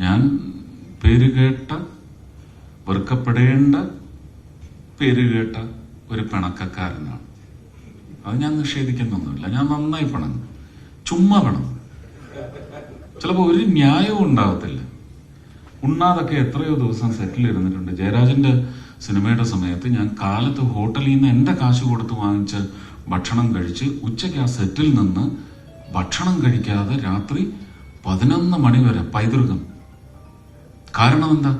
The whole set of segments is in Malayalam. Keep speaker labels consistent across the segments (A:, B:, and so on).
A: ഞാൻ പേരുകേട്ട വെറുക്കപ്പെടേണ്ട പേരുകേട്ട ഒരു പിണക്കക്കാരനാണ്. അത് ഞാൻ നിഷേധിക്കുന്നൊന്നുമില്ല. ഞാൻ നന്നായി പിണങ്ങും. ചുമ്മാ പിണങ്ങും. ചിലപ്പോൾ ഒരു ന്യായവും ഉണ്ടാകത്തില്ല. ഉണ്ണാതൊക്കെ എത്രയോ ദിവസം സെറ്റിൽ ഇരുന്നിട്ടുണ്ട്. ജയരാജന്റെ സിനിമയുടെ സമയത്ത് ഞാൻ കാലത്ത് ഹോട്ടലിൽ നിന്ന് എന്റെ കാശ് കൊടുത്ത് വാങ്ങിച്ച് ഭക്ഷണം കഴിച്ച് ഉച്ചയ്ക്ക് ആ സെറ്റിൽ നിന്ന് ഭക്ഷണം കഴിക്കാതെ രാത്രി പതിനൊന്ന് മണി വരെ പൈതൃകം കാരണം എന്താ?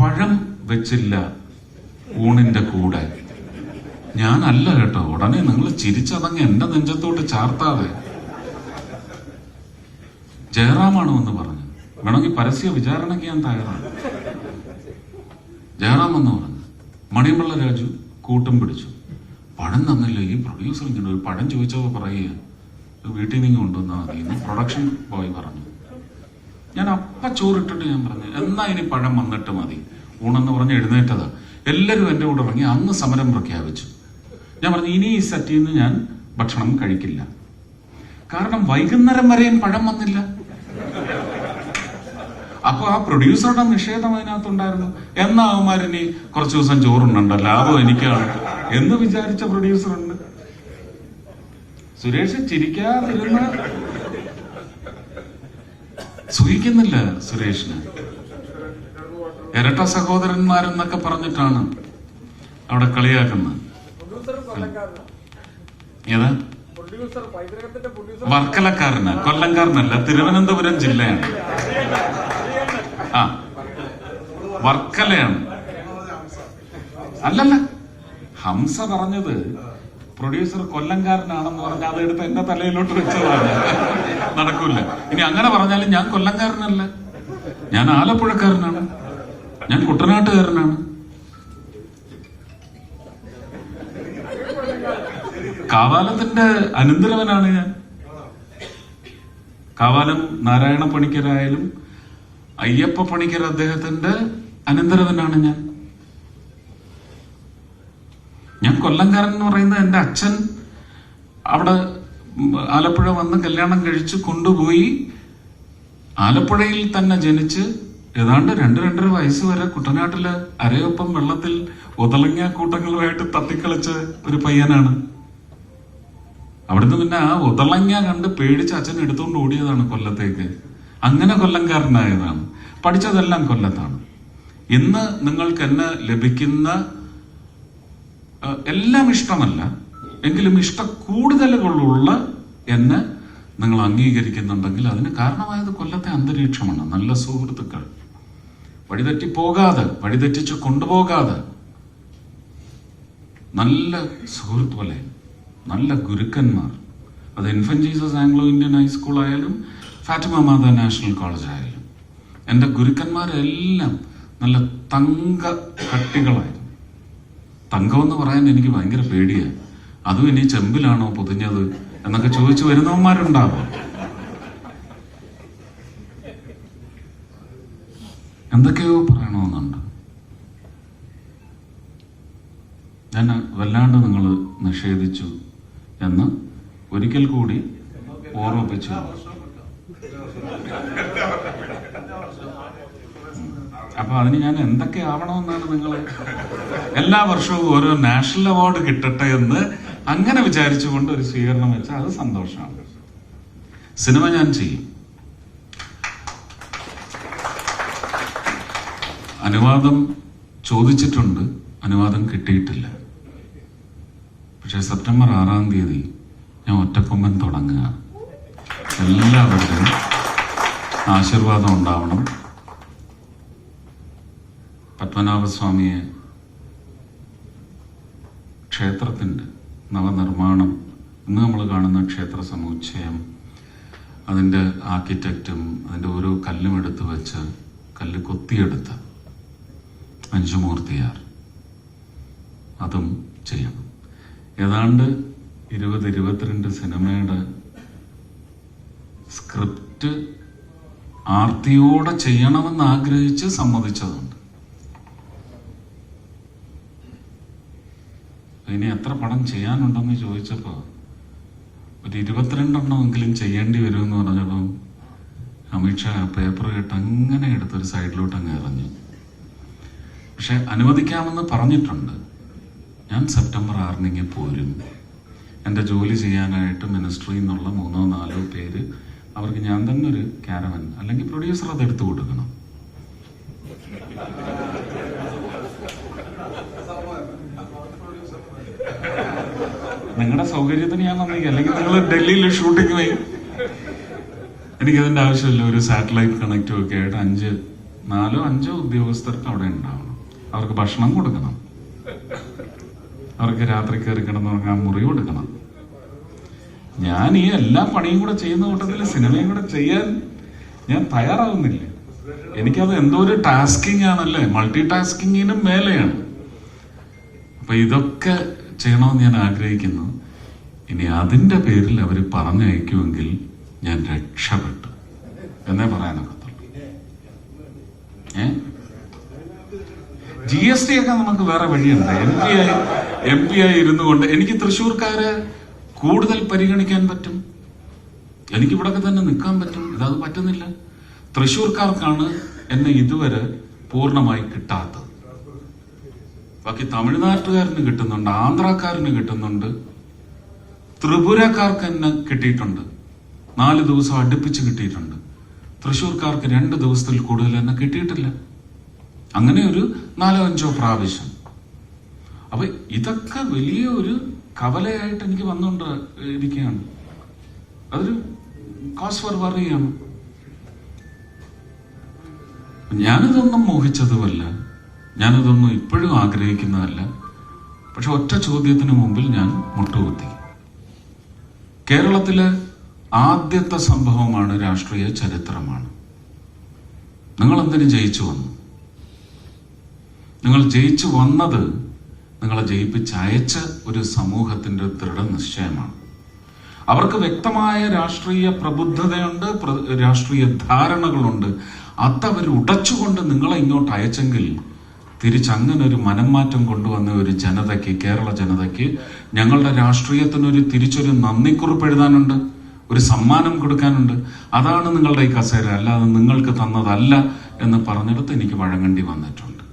A: പഴം വെച്ചില്ല ഊണിന്റെ കൂടെ. ഞാനല്ല കേട്ടോ. ഉടനെ നിങ്ങൾ ചിരിച്ചതങ്ങ് എന്റെ നെഞ്ചത്തോട്ട് ചാർത്താതെ. ജയറാമാണോ എന്ന് പറഞ്ഞു. വേണമെങ്കിൽ പരസ്യ വിചാരണയ്ക്ക് ഞാൻ തയ്യാറാണ്. ജയറാം എന്ന് പറഞ്ഞു. മണിയമ്പിള്ള രാജു കൂട്ടം പിടിച്ചു. പഴം തന്നില്ല? ഈ പ്രൊഡ്യൂസർ ഇങ്ങനെ ഒരു പഴം ചോദിച്ചപ്പോൾ പറയുക "ഇത് വീട്ടിൽ നിന്ന് കൊണ്ടുവന്നാൽ മതി പ്രൊഡക്ഷൻ ബോയ് പറഞ്ഞു. ഞാൻ അപ്പ ചോറിട്ടിട്ട് ഞാൻ പറഞ്ഞു എന്നാ ഇനി പഴം വന്നിട്ട് മതി. ഊണെന്ന് പറഞ്ഞ് എഴുന്നേറ്റതാ. എല്ലാവരും എന്റെ കൂടെ ഇറങ്ങി അന്ന് സമരം പ്രഖ്യാപിച്ചു. ഞാൻ പറഞ്ഞു ഇനി ഈ സെറ്റിൽ നിന്ന് ഞാൻ ഭക്ഷണം കഴിക്കില്ല. കാരണം വൈകുന്നേരം വരെയും പഴം വന്നില്ല. അപ്പൊ ആ പ്രൊഡ്യൂസറുടെ നിഷേധം അതിനകത്തുണ്ടായിരുന്നു. എന്നാ കുറച്ചു ദിവസം ചോറുണ്ടോ ലാഭം എനിക്കാണ് എന്ന് വിചാരിച്ച പ്രൊഡ്യൂസർ ഉണ്ട് സുരേഷ് ചിരിക്കാതിരുന്ന സുഖിക്കുന്നില്ല സുരേഷിന്? ഇരട്ട സഹോദരന്മാരെന്നൊക്കെ പറഞ്ഞിട്ടാണ് അവിടെ കളിയാക്കുന്നത്. ഏതാ? വർക്കലക്കാരന് കൊല്ലംകാരനല്ല തിരുവനന്തപുരം ജില്ലയാണ്. ആ വർക്കലയാണ്. അല്ലല്ല ഹംസ പറഞ്ഞത് പ്രൊഡ്യൂസർ കൊല്ലംകാരനാണെന്ന് പറഞ്ഞ അതെടുത്ത് എന്റെ തലയിലോട്ട് വെച്ചതാണ്. നടക്കൂല. ഇനി അങ്ങനെ പറഞ്ഞാലും ഞാൻ കൊല്ലംകാരനല്ല. ഞാൻ ആലപ്പുഴക്കാരനാണ്. ഞാൻ കുട്ടനാട്ടുകാരനാണ്. കാവാലത്തിന്റെ അനന്തരവനാണ് ഞാൻ. കാവാലം നാരായണ പണിക്കരായാലും അയ്യപ്പ പണിക്കർ അദ്ദേഹത്തിന്റെ അനന്തരവനാണ് ഞാൻ ഞാൻ കൊല്ലംകാരൻ എന്ന് പറയുന്നത് എന്റെ അച്ഛൻ അവിടെ ആലപ്പുഴ വന്ന് കല്യാണം കഴിച്ച് കൊണ്ടുപോയി ആലപ്പുഴയിൽ തന്നെ ജനിച്ച് ഏതാണ്ട് രണ്ട് രണ്ടര വയസ്സ് വരെ കുട്ടനാട്ടിൽ അരയൊപ്പം വെള്ളത്തിൽ ഒതളങ്ങിയ കൂട്ടങ്ങളുമായിട്ട് തട്ടിക്കളിച്ച ഒരു പയ്യനാണ്. അവിടുന്ന് പിന്നെ ആ ഒതളങ്ങ കണ്ട് പേടിച്ച് അച്ഛൻ എടുത്തുകൊണ്ട് ഓടിയതാണ് കൊല്ലത്തേക്ക്. അങ്ങനെ കൊല്ലംകാരനായതാണ്. പഠിച്ചതെല്ലാം കൊല്ലത്താണ്. ഇന്ന് നിങ്ങൾക്ക് എന്നെ ലഭിക്കുന്ന എല്ലാം ഇഷ്ടമല്ല. എങ്കിലും ഇഷ്ട കൂടുതലുകളുള്ള എന്നെ നിങ്ങൾ അംഗീകരിക്കുന്നുണ്ടെങ്കിൽ അതിന് കാരണമായത് കൊല്ലത്തെ അന്തരീക്ഷമാണ്. നല്ല സുഹൃത്തുക്കൾ. വഴിതെറ്റി പോകാതെ വഴിതെറ്റിച്ച് കൊണ്ടുപോകാതെ. നല്ല സുഹൃത്ത് പോലെ നല്ല ഗുരുക്കന്മാർ. അത് infant Jesus Anglo Indian high school ആയാലും ഫാറ്റിമ മാത നാഷണൽ കോളേജ് ആയാലും. എന്റെ ഗുരുക്കന്മാരെല്ലാം നല്ല തങ്ക കട്ടികളായിരുന്നു തങ്കം എന്ന് പറയാൻ എനിക്ക് ഭയങ്കര പേടിയാണ് അതും ഇനി ചെമ്പിലാണോ പൊതിഞ്ഞത് എന്നൊക്കെ ചോദിച്ചു വരുന്നവന്മാരുണ്ടാവും. എന്തൊക്കെയോ പറയണമെന്നുണ്ട്. ഞാൻ വല്ലാണ്ട് നിങ്ങൾ നിഷേധിച്ചു എന്ന് ഒരിക്കൽ കൂടി ഓർമ്മിപ്പിച്ചു. അപ്പൊ അതിന് ഞാൻ എന്തൊക്കെ ആവണമെന്നാണ് നിങ്ങൾ എല്ലാ വർഷവും ഓരോ നാഷണൽ അവാർഡ് കിട്ടട്ടെ എന്ന് അങ്ങനെ വിചാരിച്ചുകൊണ്ട് ഒരു സ്വീകരണം വെച്ചാൽ അത് സന്തോഷമാണ്. സിനിമ ഞാൻ ചെയ്യും. അനുവാദം ചോദിച്ചിട്ടുണ്ട്. അനുവാദം കിട്ടിയിട്ടില്ല. പക്ഷെ സെപ്റ്റംബർ ആറാം തീയതി ഞാൻ ഒറ്റപ്പൊമ്പൻ തുടങ്ങുക. എല്ലാവരുടെയും ആശീർവാദം ഉണ്ടാവണം. പത്മനാഭസ്വാമിയെ ക്ഷേത്രത്തിന്റെ നവനിർമ്മാണം ഇന്ന് നമ്മൾ കാണുന്ന ക്ഷേത്ര സമുച്ചയം അതിന്റെ ആർക്കിടെക്റ്റും അതിന്റെ ഓരോ കല്ലും എടുത്ത് വെച്ച് കല്ല് കൊത്തിയെടുത്ത് അഞ്ചുമൂർത്തിയാർ അതും ചെയ്യണം. ഏതാണ്ട് ഇരുപത് ഇരുപത്തിരണ്ട് സിനിമയുടെ സ്ക്രിപ്റ്റ് ആർത്തിയോടെ ചെയ്യണമെന്ന് ആഗ്രഹിച്ച് സമ്മതിച്ചതുണ്ട്. ഇനി എത്ര പടം ചെയ്യാനുണ്ടെന്ന് ചോദിച്ചപ്പോൾ ഒരു ഇരുപത്തിരണ്ടെണ്ണമെങ്കിലും ചെയ്യേണ്ടി വരുമെന്ന് പറഞ്ഞപ്പം അമിത്ഷാ പേപ്പർ കേട്ട് അങ്ങനെ എടുത്തൊരു സൈഡിലോട്ട് അങ്ങ് എറിഞ്ഞു. പക്ഷെ അനുവദിക്കാമെന്ന് പറഞ്ഞിട്ടുണ്ട്. ഞാൻ സെപ്റ്റംബർ ആറിനെങ്കിൽ പോരും. എന്റെ ജോലി ചെയ്യാനായിട്ട് മിനിസ്ട്രിയിൽ നിന്നുള്ള മൂന്നോ നാലോ പേര് അവർക്ക് ഞാൻ തന്നെ ഒരു ക്യാരവൻ അല്ലെങ്കിൽ പ്രൊഡ്യൂസർ അത് എടുത്തു കൊടുക്കണം. നിങ്ങളുടെ സൗകര്യത്തിന് ഞാൻ വന്നേക്കാം അല്ലെങ്കിൽ നിങ്ങൾ ഡൽഹിയിൽ ഷൂട്ടിംഗ് പോയി എനിക്കതിന്റെ ആവശ്യമില്ല. ഒരു സാറ്റലൈറ്റ് കണക്റ്റും ഒക്കെ ആയിട്ട് അഞ്ച് നാലോ അഞ്ചോ ഉദ്യോഗസ്ഥർക്ക് അവിടെ ഉണ്ടാവണം. അവർക്ക് ഭക്ഷണം കൊടുക്കണം. അവർക്ക് രാത്രി കയറി കിടന്നുറങ്ങാൻ മുറി കൊടുക്കണം. ഞാൻ ഈ എല്ലാ പണിയും കൂടെ ചെയ്യുന്ന കൂട്ടത്തിൽ സിനിമയും കൂടെ ചെയ്യാൻ ഞാൻ തയ്യാറാവുന്നില്ല. എനിക്കത് എന്തോ ഒരു ടാസ്കിങ് ആണല്ലേ? മൾട്ടി ടാസ്കിങ്ങിനും മേലെയാണ്. അപ്പൊ ഇതൊക്കെ ചെയ്യണമെന്ന് ഞാൻ ആഗ്രഹിക്കുന്നു. ഇനി അതിന്റെ പേരിൽ അവർ പറഞ്ഞയക്കുമെങ്കിൽ ഞാൻ രക്ഷപ്പെട്ടു. എന്നേ പറയാനൊക്കത്തുള്ളൂ. ഏ? ജി എസ് ടി ഒക്കെ നമുക്ക് വേറെ വഴിയുണ്ട്. എം പി ആയി എം പി ആയി ഇരുന്നു കൊണ്ട് എനിക്ക് തൃശ്ശൂർക്കാരെ കൂടുതൽ പരിഗണിക്കാൻ പറ്റും? എനിക്ക് ഇവിടൊക്കെ തന്നെ നിൽക്കാൻ പറ്റും? ഇതത് പറ്റുന്നില്ല. തൃശ്ശൂർക്കാർക്കാണ് എന്നെ ഇതുവരെ പൂർണമായി കിട്ടാത്തത്. ബാക്കി തമിഴ്നാട്ടുകാരന് കിട്ടുന്നുണ്ട് ആന്ധ്രാക്കാരന് കിട്ടുന്നുണ്ട് ത്രിപുരക്കാർക്ക് തന്നെ കിട്ടിയിട്ടുണ്ട്. നാല് ദിവസം അടുപ്പിച്ച് കിട്ടിയിട്ടുണ്ട്. തൃശ്ശൂർക്കാർക്ക് രണ്ട് ദിവസത്തിൽ കൂടുതൽ തന്നെ കിട്ടിയിട്ടില്ല. അങ്ങനെ ഒരു നാലോ അഞ്ചോ പ്രാവശ്യം. അപ്പൊ ഇതൊക്കെ വലിയ ഒരു കവലയായിട്ട് എനിക്ക് വന്നുകൊണ്ട് ഇരിക്കുകയാണ് അതൊരു കോസ് ഫോർ വറിയാണ് ഞാനിതൊന്നും മോഹിച്ചതുമല്ല. ഞാനിതൊന്നും ഇപ്പോഴും ആഗ്രഹിക്കുന്നതല്ല. പക്ഷെ ഒറ്റ ചോദ്യത്തിന് മുമ്പിൽ ഞാൻ മുട്ടുകുത്തി. കേരളത്തിലെ ആദ്യത്തെ സംഭവമാണ് രാഷ്ട്രീയ ചരിത്രമാണ്. നിങ്ങൾ എന്തിനു ജയിച്ചു വന്നു? നിങ്ങൾ ജയിച്ചു വന്നത് നിങ്ങളെ ജയിപ്പിച്ചയച്ച ഒരു സമൂഹത്തിന്റെ ദൃഢനിശ്ചയമാണ് അവർക്ക് വ്യക്തമായ രാഷ്ട്രീയ പ്രബുദ്ധതയുണ്ട് പ്ര- രാഷ്ട്രീയ ധാരണകളുണ്ട്. അതവർ ഉടച്ചുകൊണ്ട് നിങ്ങളെ ഇങ്ങോട്ട് അയച്ചെങ്കിൽ തിരിച്ചങ്ങനെ ഒരു മനംമാറ്റം കൊണ്ടുവന്ന ഒരു ജനതയ്ക്ക് കേരള ജനതയ്ക്ക് ഞങ്ങളുടെ രാഷ്ട്രീയത്തിനൊരു തിരിച്ചൊരു നന്ദിക്കുറിപ്പ് എഴുതാനുണ്ട് ഒരു സമ്മാനം കൊടുക്കാനുണ്ട്. അതാണ് നിങ്ങളുടെ ഈ കസേര അല്ലാതെ നിങ്ങൾക്ക് തന്നതല്ല എന്ന് പറഞ്ഞെടുത്ത് എനിക്ക് വഴങ്ങേണ്ടി വന്നിട്ടുണ്ട്.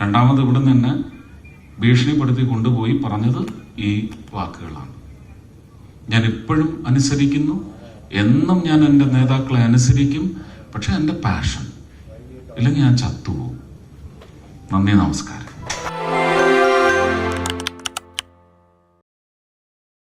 A: രണ്ടാമത് ഇവിടെ നിന്ന് ഭീഷണിപ്പെടുത്തി കൊണ്ടുപോയി പറഞ്ഞത് ഈ വാക്കുകളാണ്. ഞാൻ എപ്പോഴും അനുസരിക്കുന്നു എന്നും ഞാൻ എന്റെ നേതാക്കളെ അനുസരിക്കും പക്ഷെ എന്റെ പാഷൻ ഇല്ലെങ്കിൽ ഞാൻ ചത്തുപോകും. Não nem não, cara.